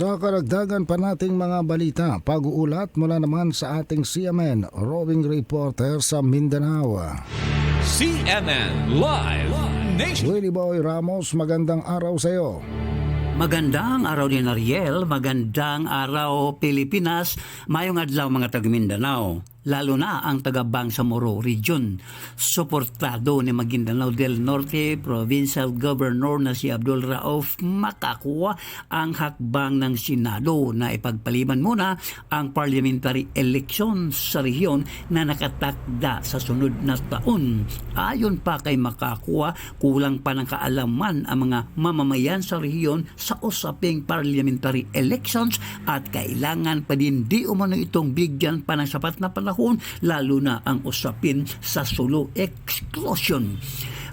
Sa karagdagan pa nating mga balita, pag-uulat mula naman sa ating CMN roving reporter sa Mindanao. CNN Live Nation. Willie Boy Ramos, magandang araw sa iyo. Magandang araw din Ariel, magandang araw Pilipinas, mayong adlaw mga taga Mindanao, lalo na ang taga Bangsamoro Region. Suportado ni Maguindanao del Norte, Provincial Governor na si Abdul Rauf makakuha ang hakbang ng Senado na ipagpaliban muna ang parliamentary election sa rehiyon na nakatakda sa sunod na taon. Ayon pa kay makakuha, kulang pa ng kaalaman ang mga mamamayan sa rehiyon sa usaping parliamentary elections at kailangan pa din di umano itong bigyan pa ng sapat na panahon lalo na ang usapin sa solo exclusion.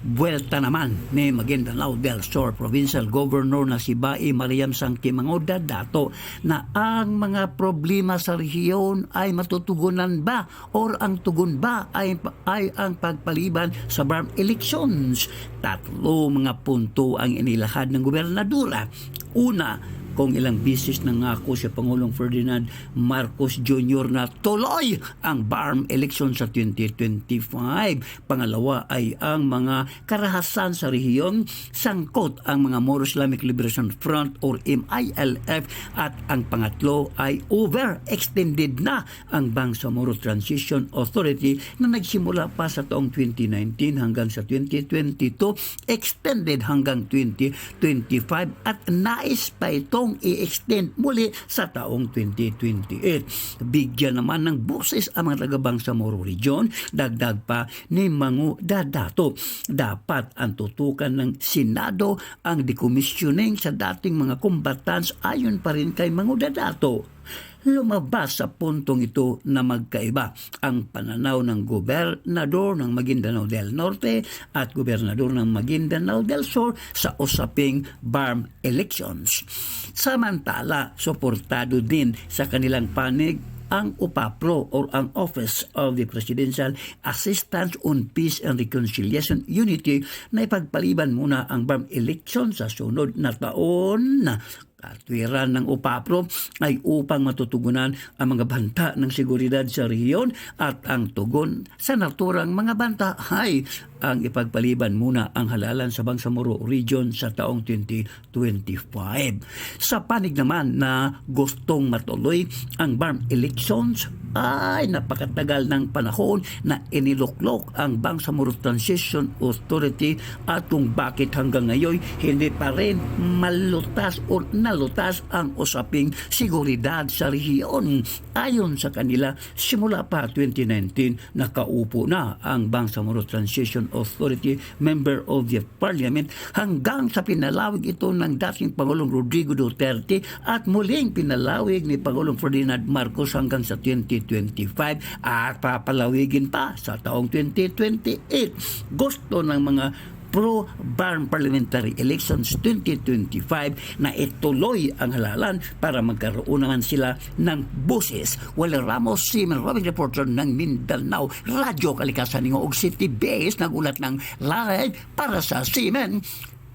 Buwelta naman ni Maguindanao del Sur Provincial Governor na si Bai Mariam Sangkimangoda dato na ang mga problema sa rehiyon ay matutugunan ba or ang tugon ba ay, ay ang pagpaliban sa barm elections. Tatlo mga punto ang inilahad ng gobernadora. Una, kung ilang bisis na ngako si Pangulong Ferdinand Marcos Jr. na tuloy ang BARM election sa 2025. Pangalawa ay ang mga karahasan sa rehiyon, sangkot ang mga Moro Islamic Liberation Front or MILF at ang pangatlo ay overextended na ang Bangsamoro Transition Authority na nagsimula pa sa taong 2019 hanggang sa 2022, extended hanggang 2025 at nais pa itong i-extend muli sa taong 2028. Bigyan naman ng boses ang mga tagabang sa Moro Region, dagdag pa ni Mangu Dadato. Dapat ang tutukan ng Senado ang decommissioning sa dating mga combatants ayon pa rin kay Mangu Dadato lumabas sa puntong ito na magkaiba ang pananaw ng gobernador ng Maguindanao del Norte at gobernador ng Maguindanao del Sur sa usaping BARM elections. Samantala, suportado din sa kanilang panig ang UPAPRO or ang Office of the Presidential Assistance on Peace and Reconciliation Unity na ipagpaliban muna ang BARM election sa sunod na taon na Katwiran ng UPAPRO ay upang matutugunan ang mga banta ng seguridad sa rehiyon at ang tugon sa naturang mga banta ay ang ipagpaliban muna ang halalan sa Bangsamoro Region sa taong 2025. Sa panig naman na gustong matuloy ang BARM elections ay napakatagal ng panahon na iniluklok ang Bangsamoro Transition Authority at kung bakit hanggang ngayon hindi pa rin malutas o nalutas ang usaping seguridad sa rehiyon. Ayon sa kanila, simula pa 2019, nakaupo na ang Bangsamoro Transition Authority member of the Parliament hanggang sa pinalawig ito ng dating Pangulong Rodrigo Duterte at muling pinalawig ni Pangulong Ferdinand Marcos hanggang sa 2025 at papalawigin pa sa taong 2028. Gusto ng mga pro-Barn Parliamentary Elections 2025 na ituloy ang halalan para magkaroon naman sila ng boses. Wala Ramos, Simon Robin Reporter ng Mindanao, Radyo Kalikasan ng og City Base, nagulat ng live para sa Simen,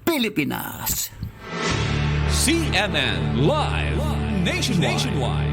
Pilipinas. CNN Live Nation Nationwide.